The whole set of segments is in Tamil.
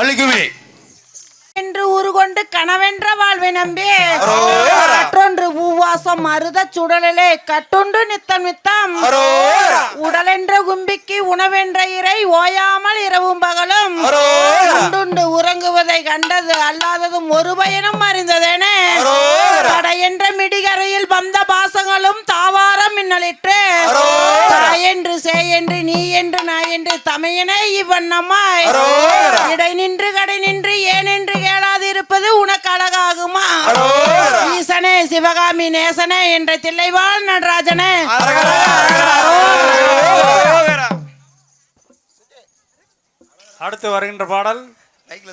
வள்ளிக்குமி என்று உருகொண்டு கனவென்ற வாழ்வை நம்பி காற்றொன்று பூவாசம் மருத சுடலிலே கட்டுண்டு நித்தம் நித்தம். உடலென்ற கும்பிக்கு உணவென்ற இறை ஓயாமல் இரவும் பகலும். உண்டுண்டு உறங்குவதை கண்டது அல்லாததும் ஒரு பயனும் அறிந்ததேனே தடையென்ற மிடிகரையில் வந்த பாசங்களும் தாவாரம் என்று தமையனே இவ்வண்ணமாய் இடை நின்று கடை நின்று ஏனென்று கேளாதிருப்பது உனக்கு அழகாகுமா? ஈசனே சிவகாமி நேசனே என்ற தில்லைவாழ் நடராஜனே. அடுத்து வருகின்ற பாடல்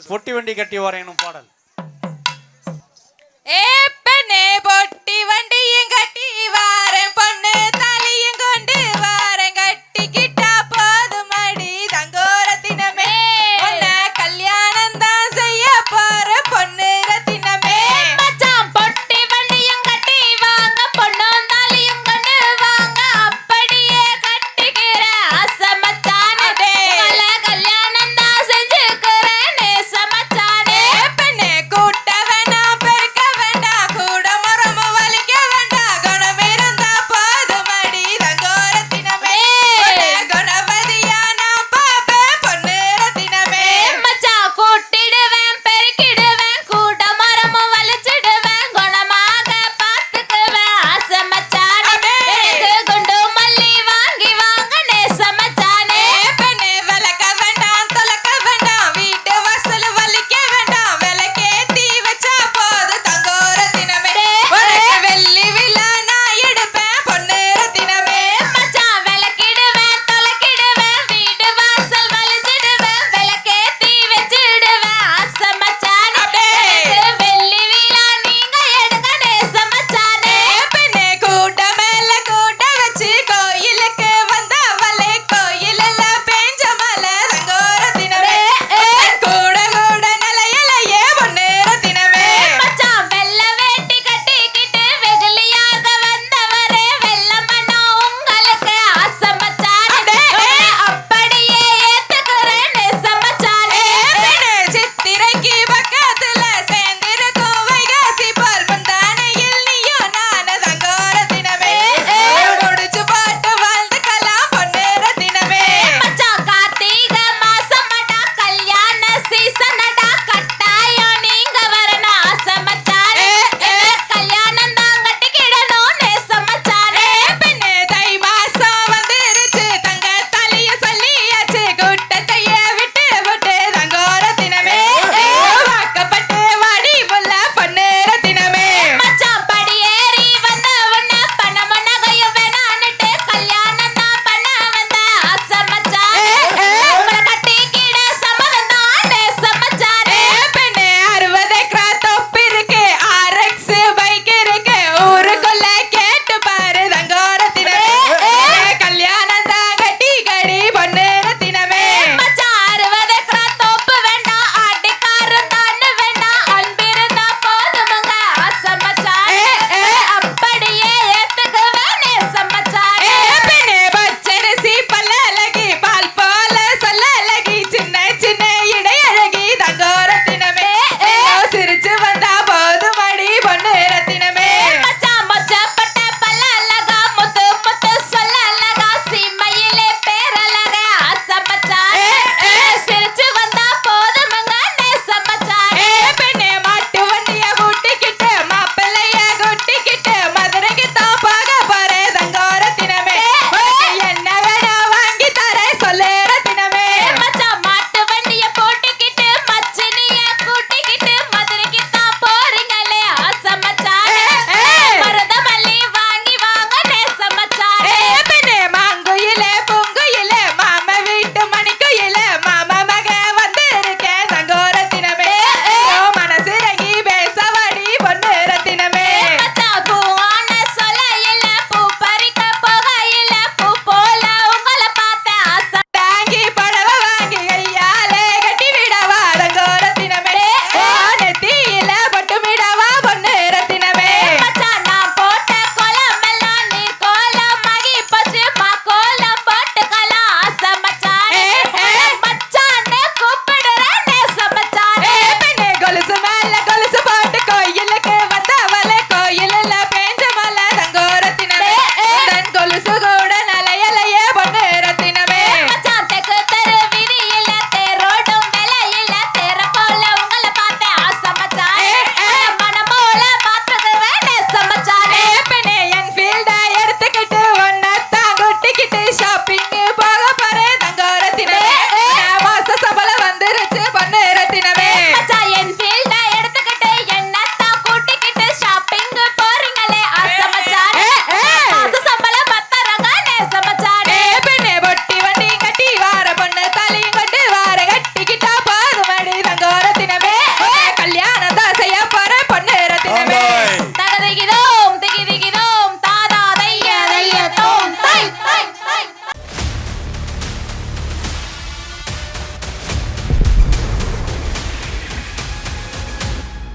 பொட்டி வண்டி கட்டி வரையணும் பாடல்.